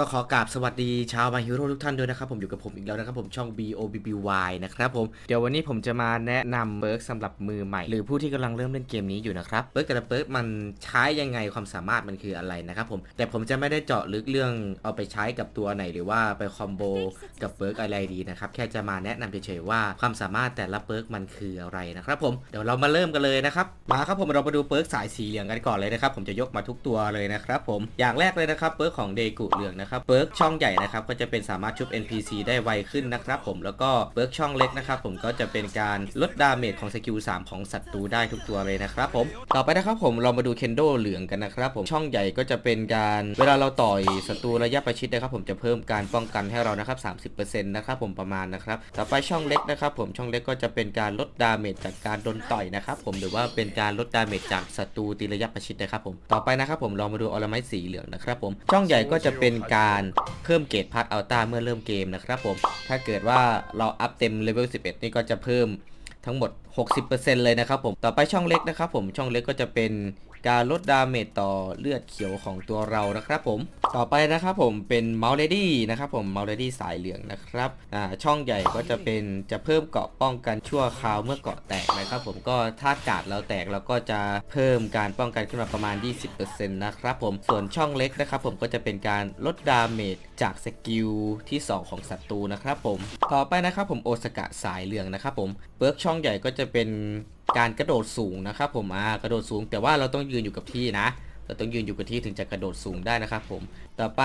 ก็ขอกราบสวัสดีชาวมาฮิโร่ทุกท่านด้วยนะครับผมอยู่กับผมอีกแล้วนะครับผมช่อง B O B B Y นะครับผมเดี๋ยววันนี้ผมจะมาแนะนำเบิร์กสำหรับมือใหม่ หรือผู้ที่กำลังเริ่มเล่นเกมนี้อยู่นะครับเบิร์กแต่ละเบิร์กมันใช้ยังไงความสามารถมันคืออะไรนะครับผมแต่ผมจะไม่ได้เจาะลึกเรื่องเอาไปใช้กับตัวไหนหรือว่าไปคอมโบกับเบิร์กอะไรดีนะครับแค่จะมาแนะนำเฉยๆว่าความสามารถแต่ละเบิร์กมันคืออะไรนะครับผมเดี๋ยวเรามาเริ่มกันเลยนะครับมาครับผมเรามาดูเบิร์กสายสีเหลืองกันก่อนเลยนะครับผมจะยกมาทุกตัวเลยนะครับผมอย่างแรกเลยนะครับเบิร์กของเดกุเหลืองนะครับเบิร์กช่องใหญ่นะครับก็จะเป็นสามารถชุบ NPC ได้ไวขึ้นนะครับผมแล้วก็เบิร์กช่องเล็กนะครับผมก็จะเป็นการลดดาเมจของสกิล3ของศัตรูได้ทุกตัวเลยนะครับผมต่อไปนะครับผมเรามาดูเคนโดเหลืองกันนะครับผมช่องใหญ่ก็จะเป็นการเวลาเราต่อยศัตรูระยะประชิดนะครับผมจะเพิ่มการป้องกันให้เรานะครับ30%นะครับผมประมาณนะครับต่อไปช่องเล็กนะครับผมช่องเล็กก็จะเป็นการลดดาเมจจากการโดนต่อยนะครับผมหรือว่าเป็นการลดดาเมจจากศัตรูตีระยะประชิดนะครับผมต่อไปนะครับผมเรามาดูออลไมสีเหลืองนะครับผมช่องใหญ่ก็จะเป็นการเพิ่มเกรดพาร์ตอัลต้าเมื่อเริ่มเกมนะครับผม ถ้าเกิดว่าเราอัพเต็มเลเวล 11 นี่ก็จะเพิ่มทั้งหมด 60%เลยนะครับผม ต่อไปช่องเล็กนะครับผม ช่องเล็กก็จะเป็น การลดดาเมจต่อเลือดเขียวของตัวเรานะครับผม ต่อไปนะครับผมเป็นเมาเลดี้นะครับผมเมาเลดี้สายเหลืองนะครับอ่าช่องใหญ่ก็จะเป็นจะเพิ่มเกราะป้องกันชั่วคราวเมื่อเกราะแตกนะครับผมก็ถ้ากาดเราแตกเราก็จะเพิ่มการป้องกันขึ้นมาประมาณ 20%นะครับผมส่วนช่องเล็กนะครับผมก็จะเป็นการลดดาเมจจากสกิลที่ 2 ของศัตรูนะครับผม ต่อไปนะครับผมโอสกะสายเหลืองนะครับผมเบิร์กช่องใหญ่ก็จะเป็น การกระโดดสูงนะครับผมอ่ากระโดดสูง แต่ว่าเราต้องยืนอยู่กับที่นะ เราต้องยืนอยู่กับที่ถึงจะกระโดดสูงได้นะครับผม ต่อไป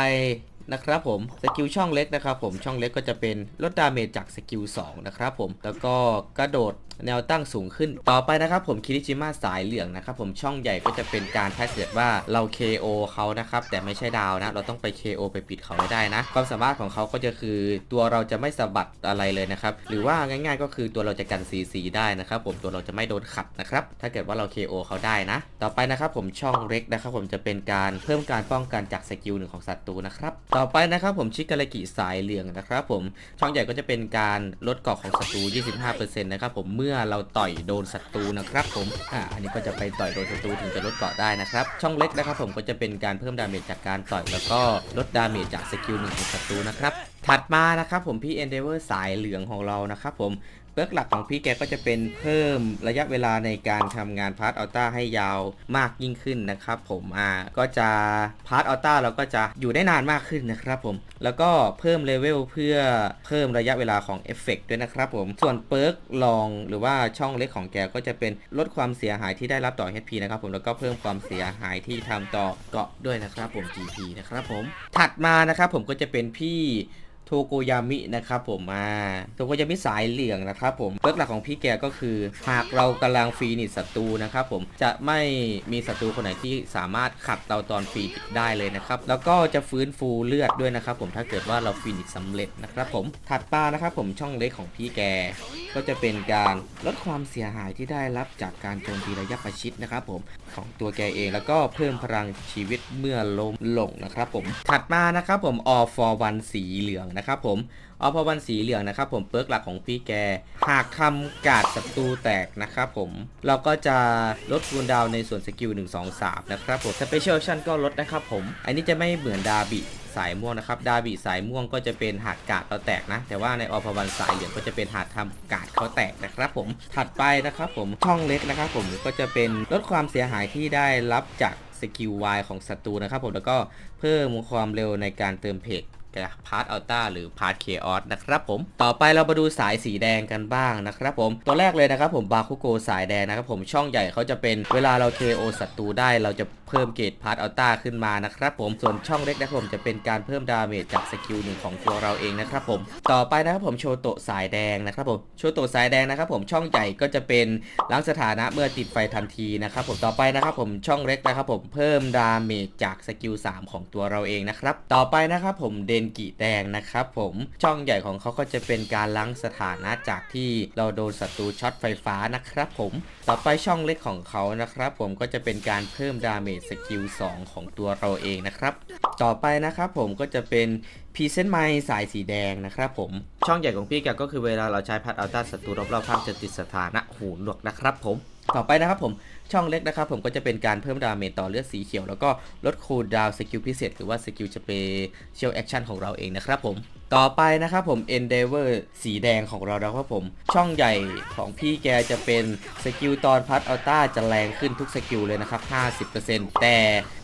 นะครับผมสกิลช่องเล็กนะครับผมช่องเล็กก็จะเป็นลดดาเมจจากสกิล2นะครับผมแล้วก็กระโดดแนวตั้งสูงขึ้น ต่อไปนะครับผมคิริจิมะสายเหลืองนะครับผมช่องใหญ่ก็จะเป็นการถ้าเกิดว่าเรา KO เขานะครับแต่ไม่ใช่ดาวนะ เราต้องไป KO ไปปิดเขาให้ได้นะ ความสามารถของเขาก็จะคือตัวเราจะไม่สะบัดอะไรเลยนะครับหรือว่าง่าย ๆ ก็คือตัวเราจะกัน CC ได้นะครับผมตัวเราจะไม่โดนขัดนะครับถ้าเกิดว่าเรา KO เขาได้นะ ต่อไปนะครับผมช่องเล็กนะครับผมจะเป็นการเพิ่มการป้องกันจากสกิลหนึ่งของศัตรูนะครับต่อไปนะครับผมชิกาเลกิสายเหลืองนะครับผมช่องใหญ่ก็จะเป็นการลดเกราะของศัตรู 25%นะครับผมเมื่อเราต่อยโดนศัตรูนะครับผมอ่าอันนี้ก็จะไปต่อยโดนศัตรูถึงจะลดเกราะได้นะครับช่องเล็กนะครับผมก็จะเป็นการเพิ่มดาเมจจากการต่อยแล้วก็ลดดาเมจจากสกิลหนึ่งของศัตรูนะครับถัดมานะครับผมพี่ Endeavor สายเหลืองของเรานะครับผม เบิร์กหลักของพี่แกก็จะเป็นเพิ่มระยะเวลาในการทำงานพาร์ตอัลต้าให้ยาวมากยิ่งขึ้นนะครับผมอ่าก็จะพาร์ตอัลต้าเราก็จะอยู่ได้นานมากขึ้นนะครับผม แล้วก็เพิ่มเลเวลเพื่อเพิ่มระยะเวลาของเอฟเฟกด้วยนะครับผม ส่วนเปิร์กลองหรือว่าช่องเล็กของแกก็จะเป็นลดความเสียหายที่ได้รับต่อ HP นะครับผมแล้วก็เพิ่มความเสียหายที่ทำต่อเกาะด้วยนะครับผม GP นะครับผมถัดมานะครับผมก็จะเป็นพี่ โทโกยามินะครับผมอ่าโทโกยามิสายเหลืองนะครับผมเบิกหลักของพี่แกก็คือ หากเรากำลังฟรีนิศัตรูนะครับผมจะไม่มีศัตรูคนไหนที่สามารถขัดเราตอนฟรีได้เลยนะครับ แล้วก็จะฟื้นฟูเลือดด้วยนะครับผมถ้าเกิดว่าเราฟรีนิตสำเร็จนะครับผมถัดมานะครับผมช่องเล็กของพี่แก ก็จะเป็นการลดความเสียหายที่ได้รับจากการโจมตีระยะประชิดนะครับผมของตัวแกเองแล้วก็เพิ่มพลังชีวิตเมื่อล้มลงนะครับผมถัดมานะครับผม all for one สีเหลืองนะครับผม all for one สีเหลืองนะครับผมเปิร์กหลักของพี่แก หากทำกาดศัตรูแตกนะครับผมเราก็จะลดคูลดาวในส่วนสกิล 1 2 3 นะครับผมสเปเชียลชั่นก็ลดนะครับผม อันนี้จะไม่เหมือนดาบิสายม่วงนะครับ ดาบิสายม่วงก็จะเป็นหาดกาดเราแตกนะ แต่ว่าในอพวันสายเหลืองก็จะเป็นหาดทำกาดเขาแตกนะครับผม ถัดไปนะครับผม ช่องเล็กนะครับผม ก็จะเป็นลดความเสียหายที่ได้รับจากสกิล Y ของศัตรูนะครับผม แล้วก็เพิ่มความเร็วในการเติมเพจ พาร์ตอัลต้าหรือพาร์ตเคออสนะครับผมต่อไปเรามาดูสายสีแดงกันบ้างนะครับผมตัวแรกเลยนะครับผมบาคุโกสายแดงนะครับผมช่องใหญ่เขาจะเป็นเวลาเรา KO ศัตรูได้เราจะเพิ่มเกรดพาร์ตอัลต้าขึ้นมานะครับผมส่วนช่องเล็กนะครับผมจะเป็นการเพิ่มดาเมจจากสกิลหนึ่งของตัวเราเองนะครับผมต่อไปนะครับผมโชโตสายแดงนะครับผมโชโตสายแดงนะครับผมช่องใหญ่ก็จะเป็นล้างสถานะเมื่อติดไฟทันทีนะครับผมต่อไปนะครับผมช่องเล็กนะครับผมเพิ่มดาเมจจากสกิล3ของตัวเราเองนะครับต่อไปนะครับผมเดนกิแดงนะครับผมช่องใหญ่ของเขาก็จะเป็นการล้างสถานะจากที่เราโดนศัตรูช็อตไฟฟ้านะครับผมต่อไปช่องเล็กของเขานะครับผมก็จะเป็นการเพิ่มดาเมจสกิล2ของตัวเราเองนะครับต่อไปนะครับผมก็จะเป็นพรีเซนต์ไมสายสีแดงนะครับผมช่องใหญ่ของพี่แกก็คือเวลาเราใช้พัดอัลต้าศัตรูรอบๆข้างจะติดสถานะหูหนวกนะครับผม ต่อไปนะครับผมช่องเล็กนะครับผมก็จะเป็นการเพิ่มดาเมจต่อเลือดสีเขียว แล้วก็ลดคูลดาวสกิลพิเศษ หรือว่าสกิลสเปเชียลแอคชั่นของเราเองนะครับผม ต่อไปนะครับผม Endeavor สีแดงของเรานะครับผม ช่องใหญ่ของพี่แกจะเป็นสกิลตอนพัทอัลต้าจะแรงขึ้นทุกสกิลเลยนะครับ 50%แต่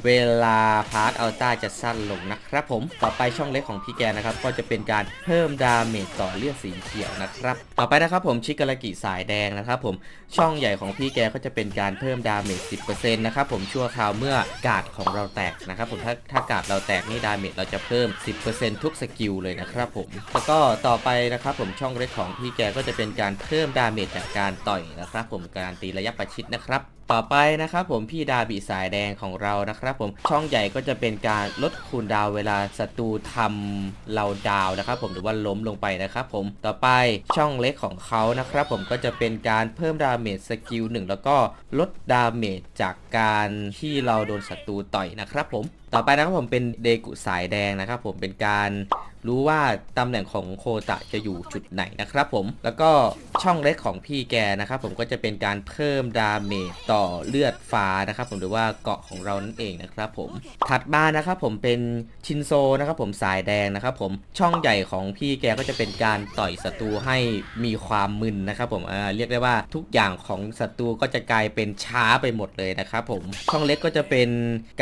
เวลาพาร์ตอัลต้าจะสั้นลงนะครับผม ต่อไปช่องเล็กของพี่แกนะครับ ก็จะเป็นการเพิ่มดาเมจต่อเลือดสีเขียวนะครับ ต่อไปนะครับผมชิกาลากิสายแดงนะครับผม ช่องใหญ่ของพี่แกก็จะเป็นการเพิ่มดาเมจ 10%นะครับผมชั่วคราวเมื่อกาดของเราแตกนะครับผม ถ้าถ้ากาดเราแตกนี่ดาเมจเราจะเพิ่ม 10%ทุกสกิลเลยนะครับผมแล้วก็ต่อไปนะครับผมช่องเล็กของพี่แกก็จะเป็นการเพิ่มดาเมจจากการต่อยนะครับ ผมการตีระยะประชิดนะครับต่อไปนะครับผมพี่ดาบิสายแดงของเรานะครับ ผมช่องใหญ่ก็จะเป็นการลดคูลดาวเวลาศัตรูทำเราดาวน์นะครับ ผมหรือว่าล้มลงไปนะครับ ผมต่อไปช่องเล็กของเขานะครับ ผมก็จะเป็นการเพิ่มดาเมจสกิลหนึ่งแล้วก็ลดดาเมจจากการที่เราโดนศัตรูต่อยนะครับ ผมต่อไปนะครับผมเป็นเดกุสายแดงนะครับ ผมเป็นการ รู้ว่าตำแหน่งของโคตะจะอยู่จุดไหนนะครับผม แล้วก็ช่องเล็กของพี่แกนะครับผมก็จะเป็นการเพิ่มดาเมจต่อเลือดฟ้านะครับผมหรือว่าเกาะของเรานั่นเองนะครับผม ถัดมานะครับผมเป็นชินโซนะครับผมสายแดงนะครับผม ช่องใหญ่ของพี่แกก็จะเป็นการต่อยศัตรูให้มีความมึนนะครับผมอ่าเรียกได้ว่าทุกอย่างของศัตรูก็จะกลายเป็นช้าไปหมดเลยนะครับผม ช่องเล็กก็จะเป็น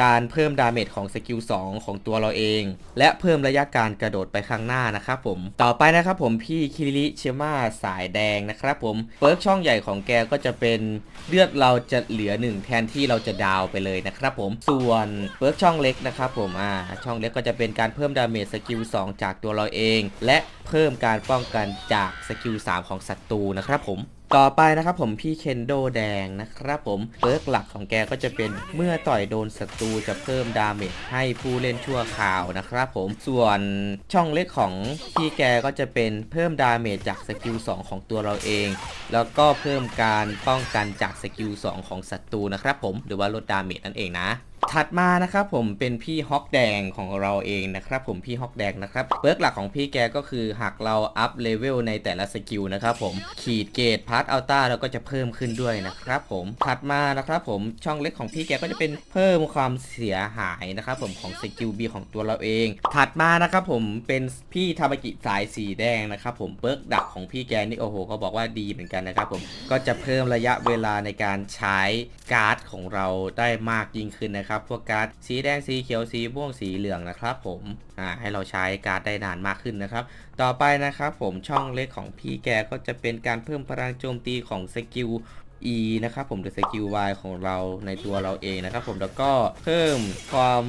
การเพิ่มดาเมจของสกิล2ของตัวเราเอง และเพิ่มระยะการกระโดดไปข้างหน้านะครับผม ต่อไปนะครับผมพี่คิริเชมาสายแดงนะครับผมเปิร์กช่องใหญ่ของแกก็จะเป็นเลือดเราจะเหลือหนึ่งแทนที่เราจะดาวไปเลยนะครับผม ส่วนเปิร์กช่องเล็กนะครับผม อ่า ช่องเล็กก็จะเป็นการเพิ่มดาเมจสกิล2จากตัวเราเอง และเพิ่มการป้องกันจากสกิล3ของศัตรูนะครับผม ต่อไปนะครับผมพี่เคนโดแดงนะครับผมเปิร์กหลักของแกก็จะเป็นเมื่อต่อยโดนศัตรูจะเพิ่มดาเมจให้ผู้เล่นชั่วคราวนะครับผมส่วนช่องเล็กของพี่แกก็จะเป็นเพิ่มดาเมจจากสกิล2ของตัวเราเอง แล้วก็เพิ่มการป้องกันจากสกิล2ของศัตรูนะครับผมหรือว่าลดดาเมจนั่นเองนะถัดมานะครับผมเป็นพี่ฮอกแดงของเราเองนะครับผมพี่ฮอกแดงนะครับเบิร์กหลักของพี่แกก็คือหากเราอัพเลเวลในแต่ละสกิลนะครับผมขีดเกตพาร์ตอัลต้าแล้วก็จะเพิ่มขึ้นด้วยนะครับผมถัดมานะครับผมช่องเล็กของพี่แกก็จะเป็นเพิ่มความเสียหายนะครับผมของสกิลบีของตัวเราเอง ถัดมานะครับผมเป็นพี่ทามากิสายสีแดงนะครับผมเบิร์กดักของพี่แกนี่โอ้โหก็บอกว่าดีเหมือนกันนะครับผมก็จะเพิ่มระยะเวลาในการใช้การ์ดของเราได้มากยิ่งขึ้นนะครับครับ พวกการ์ดสีแดงสีเขียวสีม่วงสีเหลืองนะครับ ผมอ่าให้เราใช้การ์ดได้นานมากขึ้นนะครับ ต่อไปนะครับ ผมช่องเล็กของพี่แกก็จะเป็นการเพิ่มพลังโจมตีของสกิล E นะครับผมหรือสกิล Y ของเราในตัวเราเองนะครับผมแล้วก็เพิ่มความ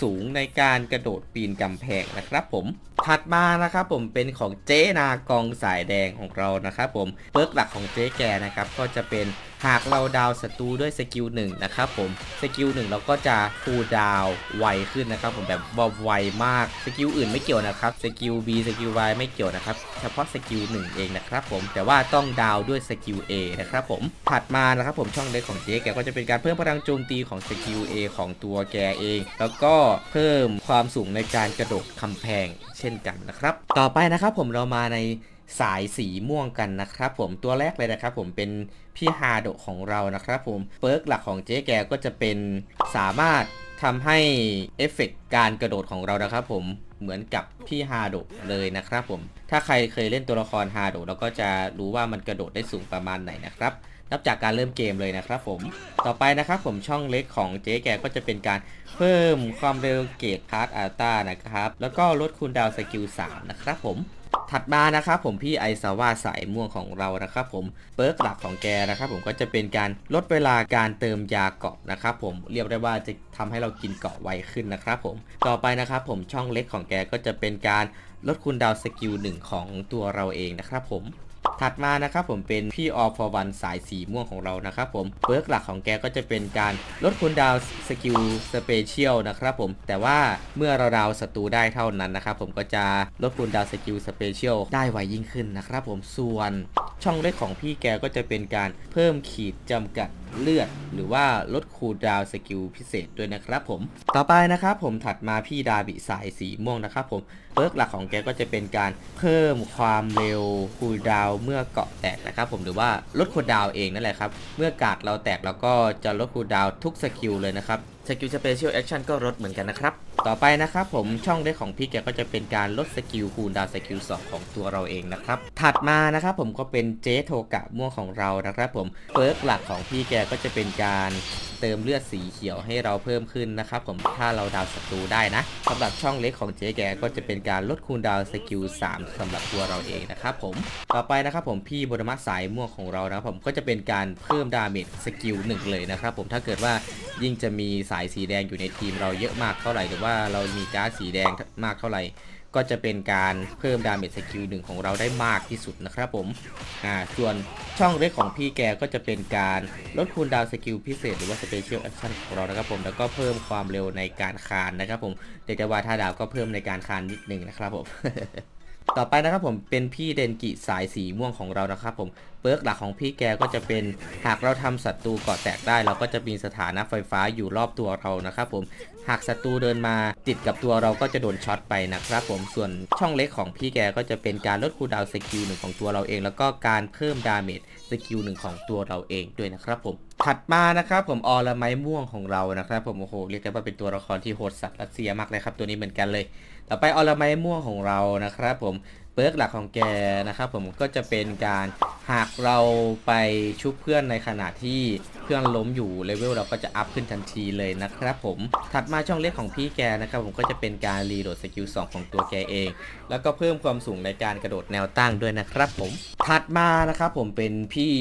สูงในการกระโดดปีนกำแพงนะครับผมถัดมานะครับผมเป็นของเจ๊นากองสายแดงของเรานะครับผมเปิร์กหลักของเจ๊แกนะครับก็จะเป็นหากเราดาวศัตรูด้วยสกิลหนึ่งนะครับผมสกิลหนึ่งเราก็จะคูลดาวไวขึ้นนะครับผมแบบบไวมากสกิลอื่นไม่เกี่ยวนะครับสกิล B สกิล Y ไม่เกี่ยวนะครับเฉพาะสกิลหนึ่งเองนะครับผมแต่ว่าต้องดาวด้วยสกิล A นะครับผมถัดมานะครับผมช่องเล็กของเจ๊แกก็จะเป็นการเพิ่มพลังโจมตีของสกิล A ของตัวแกเอง แล้วก็เพิ่มความสูงในการกระโดดคำแพงเช่นกันนะครับ ต่อไปนะครับผมเรามาใน สายสีม่วงกันนะครับผมตัวแรกเลยนะครับผมเป็นพี่ฮาโดะของเรานะครับผมเปิร์กหลักของเจ๊แกก็จะเป็นสามารถทำให้เอฟเฟกต์การกระโดดของเรานะครับผมเหมือนกับพี่ฮาโดะเลยนะครับผมถ้าใครเคยเล่นตัวละครฮาโดะเราก็จะรู้ว่ามันกระโดดได้สูงประมาณไหนนะครับนับจากการเริ่มเกมเลยนะครับผม ต่อไปนะครับผมช่องเล็กของเจ๊แกก็จะเป็นการเพิ่มความเร็วเกตพาร์ตอัลต้านะครับ แล้วก็ลดคูลดาวสกิล3นะครับผม ถัดมานะครับผมพี่ไอซาว่าสายม่วงของเรานะครับผมเปิร์กหลักของแกนะครับผมก็จะเป็นการลดเวลาการเติมยาเกาะนะครับผมเรียกได้ว่าจะทำให้เรากินเกาะไวขึ้นนะครับผมต่อไปนะครับผมช่องเล็กของแกก็จะเป็นการลดคูณดาวสกิลหนึ่งของตัวเราเองนะครับผม ถัดมานะครับผมเป็นพี่ออฟวันสายสีม่วงของเรานะครับผมเบิร์กหลักของแกก็จะเป็นการลดคูลดาวสกิลสเปเชียลนะครับผมแต่ว่าเมื่อเราดาวศัตรูได้เท่านั้นนะครับผมก็จะลดคูลดาวสกิลสเปเชียลได้ไวยิ่งขึ้นนะครับผมส่วนช่องเล็กของพี่แกก็จะเป็นการเพิ่มขีดจำกัดเลือด หรือว่าลดคูลดาวสกิลพิเศษด้วยนะครับผม ต่อไปนะครับผมถัดมาพี่ดาบิสายสีม่วงนะครับผมเปิร์กหลักของแกก็จะเป็นการเพิ่มความเร็วคูลดาวเมื่อเกาะแตกนะครับผมหรือว่าลดคูลดาวเองนั่นแหละครับ เมื่อกาดเราแตกแล้วก็จะลดคูลดาวทุกสกิลเลยนะครับสกิลสเปเชียลแอคชั่นก็ลดเหมือนกันนะครับ ต่อไปนะครับผมช่องได้ของพี่แกก็จะเป็นการลดสกิลคูลดาวสกิล2ของตัวเราเองนะครับ ถัดมานะครับผมก็เป็นเจโทกะม่วงของเรานะครับผมเปิร์กหลักของพี่แกก็จะเป็นการเติมเลือดสีเขียวให้เราเพิ่มขึ้นนะครับผมถ้าเราดาวศัตรูได้นะสำหรับช่องเล็กของเจ๊แกก็จะเป็นการลดคูลดาวสกิล3สำหรับตัวเราเองนะครับผมต่อไปนะครับผมพี่บรมะสายม่วงของเรานะครับผมก็จะเป็นการเพิ่มดาเมจสกิลหนึ่งเลยนะครับผมถ้าเกิดว่ายิ่งจะมีสายสีแดงอยู่ในทีมเราเยอะมากเท่าไหร่หรือว่าเรามีการ์ดสีแดงมากเท่าไหร่ ก็จะเป็นการเพิ่มดาเมจสกิลหนึ่งของเราได้มากที่สุดนะครับผมอ่าส่วนช่องเล็กของพี่แกก็จะเป็นการลดคูลดาวสกิลพิเศษหรือว่าสเปเชียลแอคชั่นของเรานะครับผมแล้วก็เพิ่มความเร็วในการคานนะครับผมเรียกได้ว่าถ้าดาวก็เพิ่มในการคานนิดหนึ่งนะครับผมต่อไปนะครับผมเป็นพี่เดนกิสายสีม่วงของเรานะครับผมเปิร์กหลักของพี่แกก็จะเป็นหากเราทำศัตรูเกาะแตกได้ เราก็จะมีสถานะไฟฟ้าอยู่รอบตัวเรานะครับผม หากศัตรูเดินมาติดกับตัวเราก็จะโดนช็อตไปนะครับผมส่วนช่องเล็กของพี่แกก็จะเป็นการลดคูดาวสกิลหนึ่งของตัวเราเอง แล้วก็การเพิ่มดาเมจสกิลหนึ่งของตัวเราเองด้วยนะครับผมถัดมานะครับผมออลไม้ม่วงของเรานะครับผมโอ้โหเรียกได้ว่าเป็นตัวละครที่โหดสัตว์รัสเซียมากเลยครับตัวนี้เหมือนกันเลย ต่อไปออลไม้ม่วงของเรานะครับผม เปิร์กหลักของแกนะครับผมก็จะเป็นการหากเราไปชุบเพื่อนในขณะที่เพื่อนล้มอยู่เลเวลเราก็จะอัพขึ้นทันทีเลยนะครับผมถัดมาช่องเล็กของพี่แกนะครับผมก็จะเป็นการรีโหลดสกิล2ของตัวแกเอง แล้วก็เพิ่มความสูงในการกระโดดแนวตั้งด้วยนะครับผมถัดมานะครับผมเป็นพี่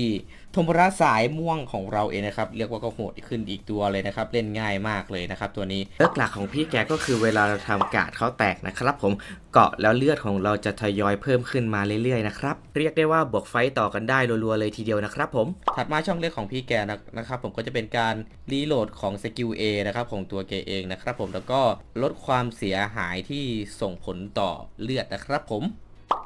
ธมระสายม่วงของเราเองนะครับ เรียกว่าก็โหดขึ้นอีกตัวเลยนะครับ เล่นง่ายมากเลยนะครับ ตัวนี้เลือกหลักของพี่แกก็คือเวลาเราทำกาดเขาแตกนะครับผมเกาะแล้วเลือดของเราจะทยอยเพิ่มขึ้นมาเรื่อยๆนะครับเรียกได้ว่าบวกไฟต่อกันได้รัวๆเลยทีเดียวนะครับผมถัดมาช่องเล็กของพี่แกนะนะครับผมก็จะเป็นการรีโหลดของสกิล A นะครับของตัวแกเองนะครับผมแล้วก็ลดความเสียหายที่ส่งผลต่อเลือดนะครับผม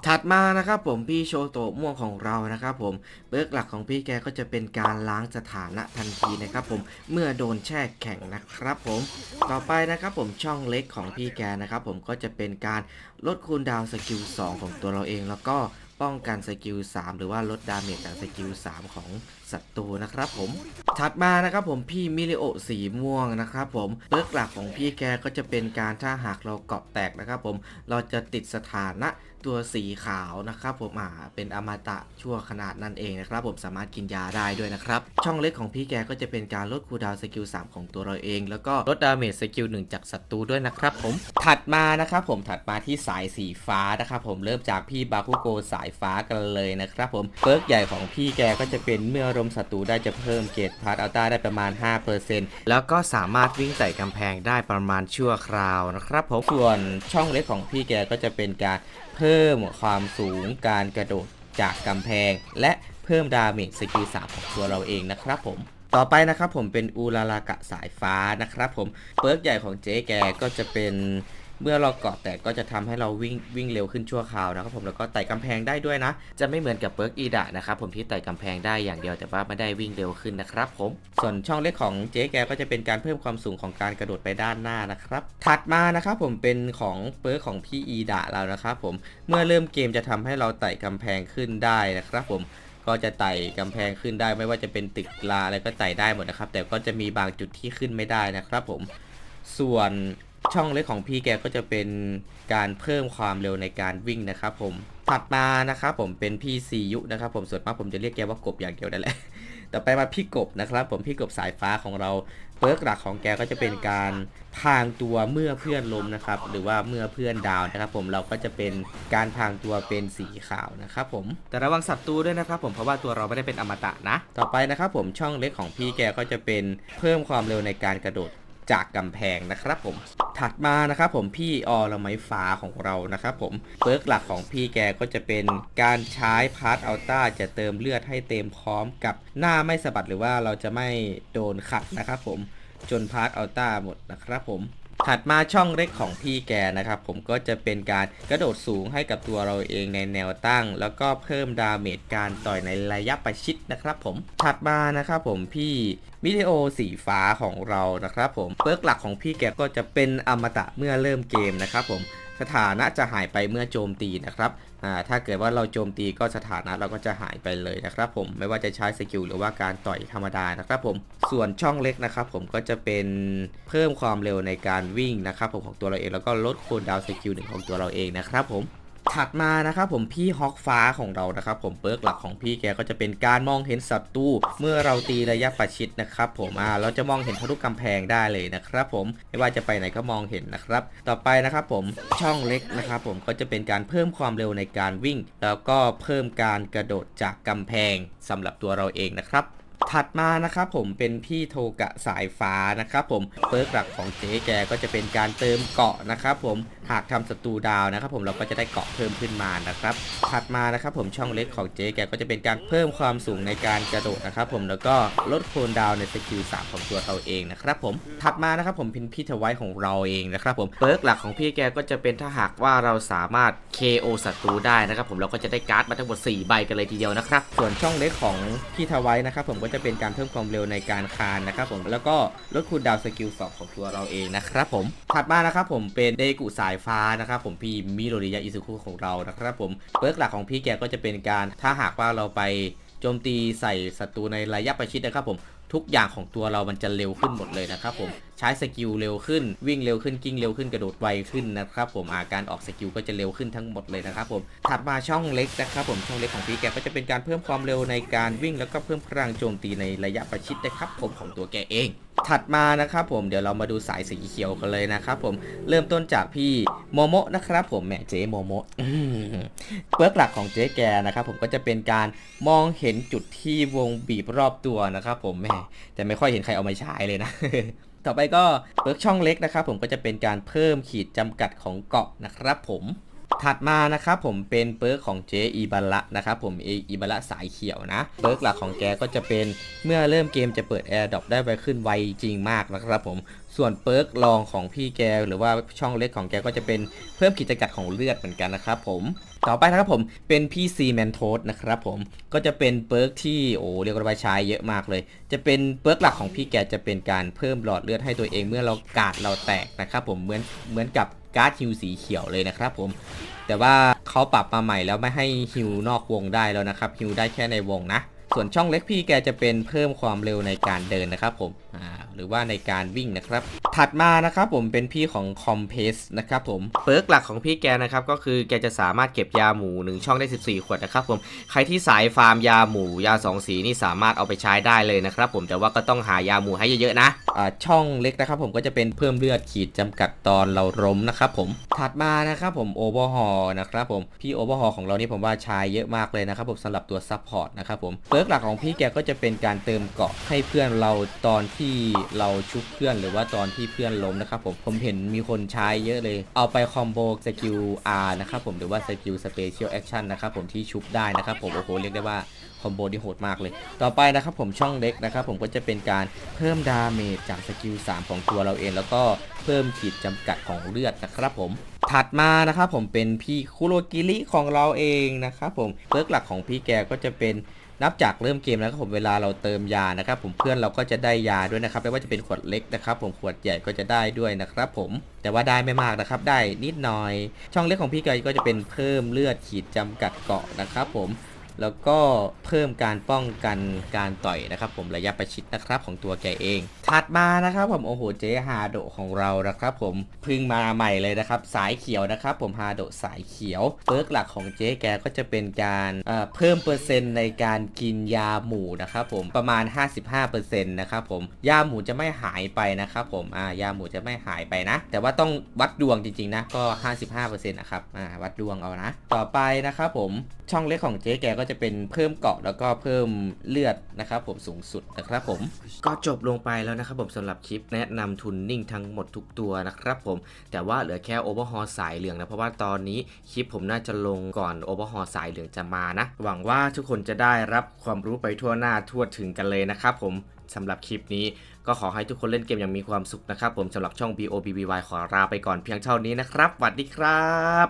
ถัดมานะครับผมพี่โชโตะม่วงของเรานะครับผมเบิร์กหลักของพี่แกก็จะเป็นการล้างสถานะทันทีนะครับผมเมื่อโดนแช่แข็งนะครับผมต่อไปนะครับผมช่องเล็กของพี่แกนะครับผมก็จะเป็นการลดคูลดาวสกิล2ของตัวเราเอง แล้วก็ป้องกันสกิล3หรือว่าลดดาเมจจากสกิล3ของศัตรูนะครับผมถัดมานะครับผมพี่มิริโอสีม่วงนะครับผมเบิร์กหลักของพี่แกก็จะเป็นการถ้าหากเราเกาะแตกนะครับผมเราจะติดสถานะ ตัวสีขาวนะครับผมอ่าเป็นอมตะชั่วขนาดนั่นเองนะครับผมสามารถกินยาได้ด้วยนะครับ ช่องเล็กของพี่แกก็จะเป็นการลดคูดาวสกิล3ของตัวเราเอง แล้วก็ลดดาเมจสกิล1จากศัตรูด้วยนะครับผมถัดมานะครับผมถัดมาที่สายสีฟ้านะครับผมเริ่มจากพี่บาคุโกสายฟ้ากันเลยนะครับผมเปิร์กใหญ่ของพี่แกก็จะเป็นเมื่อรมศัตรูได้จะเพิ่มเกรดพาร์ตอัลต้าได้ประมาณ 5%แล้วก็สามารถวิ่งไต่กำแพงได้ประมาณชั่วคราวนะครับผมส่วนช่องเล็กของพี่แกก็จะเป็นการ เพิ่มความสูงการกระโดดจากกำแพง และเพิ่มดาเมจสกิลสามของตัวเราเองนะครับผมต่อไปนะครับผมเป็นอูลาลากะสายฟ้านะครับผมเปิร์กใหญ่ของเจ๊แกก็จะเป็น เมื่อเราเกาะแตกก็จะทำให้เราวิ่งวิ่งเร็วขึ้นชั่วคราวนะครับผมแล้วก็ไต่กำแพงได้ด้วยนะ จะไม่เหมือนกับเปิร์กอีดะนะครับผมที่ไต่กำแพงได้อย่างเดียวแต่ว่าไม่ได้วิ่งเร็วขึ้นนะครับผมส่วนช่องเล็กของเจ๊แกก็จะเป็นการเพิ่มความสูงของการกระโดดไปด้านหน้านะครับถัดมานะครับผมเป็นของเปิร์กของพี่อีดะเรานะครับผมเมื่อเริ่มเกมจะทำให้เราไต่กำแพงขึ้นได้นะครับผมก็จะไต่กำแพงขึ้นได้ไม่ว่าจะเป็นตึกลาอะไรก็ไต่ได้หมดนะครับ แต่ก็จะมีบางจุดที่ขึ้นไม่ได้นะครับผมส่วน ช่องเล็กของพี่แกก็จะเป็นการเพิ่มความเร็วในการวิ่งนะครับผมถัดมานะครับผมเป็นพี่ซียุนะครับผมส่วนมากผมจะเรียกแกว่ากบอย่างเดียวนั่นแหละต่อไปมาพี่กบนะครับ ผมพี่กบสายฟ้าของเราเปิร์กหลักของแกก็จะเป็นการพรางตัวเมื่อเพื่อนล้มนะครับ หรือว่าเมื่อเพื่อนดาวน์นะครับ ผมเราก็จะเป็นการพรางตัวเป็นสีขาวนะครับผมแต่ระวังศัตรูด้วยนะครับผมเพราะว่าตัวเราไม่ได้เป็นอมตะนะ ต่อไปนะครับผมช่องเล็กของพี่แกก็จะเป็นเพิ่มความเร็วในการกระโดด จากกำแพงนะครับผม ถัดมานะครับผมพี่ออละไม้ฟ้าของเรานะครับผมเปิร์กหลักของพี่แกก็จะเป็นการใช้พาร์ตอัลต้าจะเติมเลือดให้เต็มพร้อมกับหน้าไม่สะบัดหรือว่าเราจะไม่โดนขัดนะครับผมจนพาร์ตอัลต้าหมดนะครับผมถัดมาช่องเล็กของพี่แกนะครับผมก็จะเป็นการกระโดดสูงให้กับตัวเราเองในแนวตั้ง แล้วก็เพิ่มดาเมจการต่อยในระยะประชิดนะครับผมถัดมานะครับผมพี่วิดีโอสีฟ้าของเรานะครับผมเปิร์กหลักของพี่แกก็จะเป็นอมตะเมื่อเริ่มเกมนะครับผมสถานะจะหายไปเมื่อโจมตีนะครับอ่าถ้าเกิดว่าเราโจมตีก็สถานะเราก็จะหายไปเลยนะครับผมไม่ว่าจะใช้สกิลหรือว่าการต่อยธรรมดานะครับผมส่วนช่องเล็กนะครับผมก็จะเป็นเพิ่มความเร็วในการวิ่งนะครับผมของตัวเราเองแล้วก็ลดคูลดาวสกิลหนึ่งของตัวเราเองนะครับผม ถัดมานะครับผมพี่ฮอกฟ้าของเรานะครับผมเปิร์กหลักของพี่แกก็จะเป็นการมองเห็นศัตรูเมื่อเราตีระยะประชิดนะครับผมอ่าเราจะมองเห็นทะลุกำแพงได้เลยนะครับผมไม่ว่าจะไปไหนก็มองเห็นนะครับ ต่อไปนะครับผมช่องเล็กนะครับผมก็จะเป็นการเพิ่มความเร็วในการวิ่ง แล้วก็เพิ่มการกระโดดจากกำแพงสำหรับตัวเราเองนะครับ ถัดมานะครับผมเป็นพี่โทกะสายฟ้านะครับผมเปิร์กหลักของเจ๊แกก็จะเป็นการเติมเกาะนะครับผมหากทำศัตรูดาวนะครับผมเราก็จะได้เกาะเพิ่มขึ้นมานะครับถัดมานะครับผมช่องเล็กของเจ๊แกก็จะเป็นการเพิ่มความสูงในการกระโดดนะครับผมแล้วก็ลดโคนดาวในสกิล3ของตัวเราเองนะครับผมถัดมานะครับผมเป็นพี่ทวายของเราเองนะครับผมเปิร์กหลักของพี่แกก็จะเป็นถ้าหากว่าเราสามารถ KO ศัตรูได้นะครับผมเราก็จะได้การ์ดมาทั้งหมด4ใบกันเลยทีเดียวนะครับส่วนช่องเล็กของพี่ทวายนะครับผมก็จะเป็นการเพิ่มความเร็วในการคานนะครับผมแล้วก็ลดคูลดาวน์สกิล2ของตัวเราเองนะครับผมถัดมานะครับผมเป็นเดกุสายฟ้านะครับผมพี่มิโรริยะอิซุคุของเรานะครับผมเบิร์กหลักของพี่แกก็จะเป็นการถ้าหากว่าเราไปโจมตีใส่ศัตรูในระยะประชิดนะครับผมทุกอย่างของตัวเรามันจะเร็วขึ้นหมดเลยนะครับผม ใช้สกิลเร็วขึ้น วิ่งเร็วขึ้นกิ้งเร็วขึ้นกระโดดไวขึ้นนะครับผมอาการออกสกิลก็จะเร็วขึ้นทั้งหมดเลยนะครับผมถัดมาช่องเล็กนะครับผมช่องเล็กของพี่แกก็จะเป็นการเพิ่มความเร็วในการวิ่งแล้วก็เพิ่มพลังโจมตีในระยะประชิดนะครับผมของตัวแกเอง ถัดมานะครับผมเดี๋ยวเรามาดูสายสีเขียวกันเลยนะครับผมเริ่มต้นจากพี่โมโมะนะครับผมแหมเจ๊โมโมะเปิร์กหลักของเจ๊แกนะครับผมก็จะเป็นการมองเห็นจุดที่วงบีบรอบตัวนะครับผมแหมแต่ไม่ค่อยเห็นใครเอามาใช้เลยนะ ต่อไปก็เบิร์กช่องเล็กนะครับผมก็จะเป็นการเพิ่มขีดจำกัดของเกาะนะครับผมถัดมานะครับผมเป็นเปิร์กของเจอีบาระนะครับผมเออีบาระสายเขียวนะเปิร์กหลักของแกก็จะเป็นเมื่อเริ่มเกมจะเปิดแอร์ดรอปได้ไวขึ้นไวจริงมากนะครับผม ส่วนเปิร์กรองของพี่แกหรือว่าช่องเล็กของแกก็จะเป็นเพิ่มขีดจำกัดของเลือดเหมือนกันนะครับผมต่อไปนะครับผมเป็นพี่ซีแมนโทสนะครับผมก็จะเป็นเปิร์กที่โอ้เรียกว่าใช้เยอะมากเลย จะเป็นเปิร์กหลักของพี่แกจะเป็นการเพิ่มหลอดเลือดให้ตัวเองเมื่อเรากาดเราแตกนะครับผมเหมือนเหมือนกับการ์ดฮิวสีเขียวเลยนะครับผมแต่ว่าเขาปรับมาใหม่แล้วไม่ให้ฮิวนอกวงได้แล้วนะครับฮิวได้แค่ในวงนะ ส่วนช่องเล็กพี่แกจะเป็นเพิ่มความเร็วในการเดินนะครับผมหรือว่าในการวิ่งนะครับ ถัดมานะครับผมเป็นพี่ของคอมเพสนะครับผมเปิร์กหลักของพี่แกนะครับก็คือแกจะสามารถเก็บยาหมูหนึ่งช่องได้ 14 ขวดนะครับผมใครที่สายฟาร์มยาหมูยาสองสีนี่สามารถเอาไปใช้ได้เลยนะครับผมแต่ว่าก็ต้องหายาหมูให้เยอะๆนะอ่าช่องเล็กนะครับผมก็จะเป็นเพิ่มเลือดขีดจำกัดตอนเราล้มนะครับผมถัดมานะครับผมโอเวอร์ฮอลนะครับผมพี่โอเวอร์ฮอลของเรานี่ผมว่าใช้เยอะมากเลยนะครับผมสำหรับตัวซัพพอร์ตนะครับผมเปิร์กหลักของพี่แกก็จะเป็นการเติมเกาะให้เพื่อนเราตอนที่เราชุบเพื่อนหรือว่าตอนที่เพื่อนล้มนะครับผมผมเห็นมีคนใช้เยอะเลย เอาไปคอมโบสกิล R นะครับผมหรือว่าสกิลสเปเชียลแอคชั่นนะครับผมที่ชุบได้นะครับผมโอ้โหเรียกได้ว่าคอมโบที่โหดมากเลย ต่อไปนะครับผมช่องเล็กนะครับผมก็จะเป็นการเพิ่มดาเมจจากสกิล3 ของตัวเราเอง แล้วก็เพิ่มขีดจำกัดของเลือดนะครับผมถัดมานะครับผมเป็นพี่คุโรกิริของเราเองนะครับผมเพิร์กหลักของพี่แกก็จะเป็น นับจากเริ่มเกมแล้วครับผมเวลาเราเติมยานะครับ ผมเพื่อนเราก็จะได้ยาด้วยนะครับไม่ว่าจะเป็นขวดเล็กนะครับ ผมขวดใหญ่ก็จะได้ด้วยนะครับ ผมแต่ว่าได้ไม่มากนะครับ ได้นิดหน่อย ช่องเล็กของพี่แกก็จะเป็นเพิ่มเลือดขีดจำกัดเกาะนะครับ ผม แล้วก็เพิ่มการป้องกันการต่อยนะครับ ผมระยะประชิดนะครับของตัวแกเอง ถัดมานะครับ ผมโอ้โหเจฮาโดของเรานะครับ ผมพิ่งมาใหม่เลยนะครับ สายเขียวนะครับ ผมฮาโดสายเขียวเปิร์กหลักของเจ๊แกก็จะเป็นการเเพิ่มเปอร์เซ็นต์ในการกินยาหมูนะครับ ผมประมาณ 55%นะครับผมยาหมูจะไม่หายไปนะครับ ผมอ่ายาหมูจะไม่หายไปนะ แต่ว่าต้องวัดดวงจริงๆนะก็ 55%นะครับอ่าวัดดวงเอานะ ต่อไปนะครับผมช่องเล็กของเจ๊แกก็จะเป็นเพิ่มเกาะแล้วก็เพิ่มเลือดนะครับผมสูงสุดนะครับผมก็จบลงไปแล้วนะครับผมสำหรับคลิปแนะนำทุนนิ่งทั้งหมดทุกตัวนะครับผมแต่ว่าเหลือแค่โอเวอร์ฮอลสายเหลืองนะเพราะว่าตอนนี้คลิปผมน่าจะลงก่อนโอเวอร์ฮอลสายเหลืองจะมานะ หวังว่าทุกคนจะได้รับความรู้ไปทั่วหน้าทั่วถึงกันเลยนะครับผมสำหรับคลิปนี้ก็ขอให้ทุกคนเล่นเกมอย่างมีความสุขนะครับผมสำหรับช่อง BOBBY ขอลาไปก่อนเพียงเท่านี้นะครับสวัสดีครับ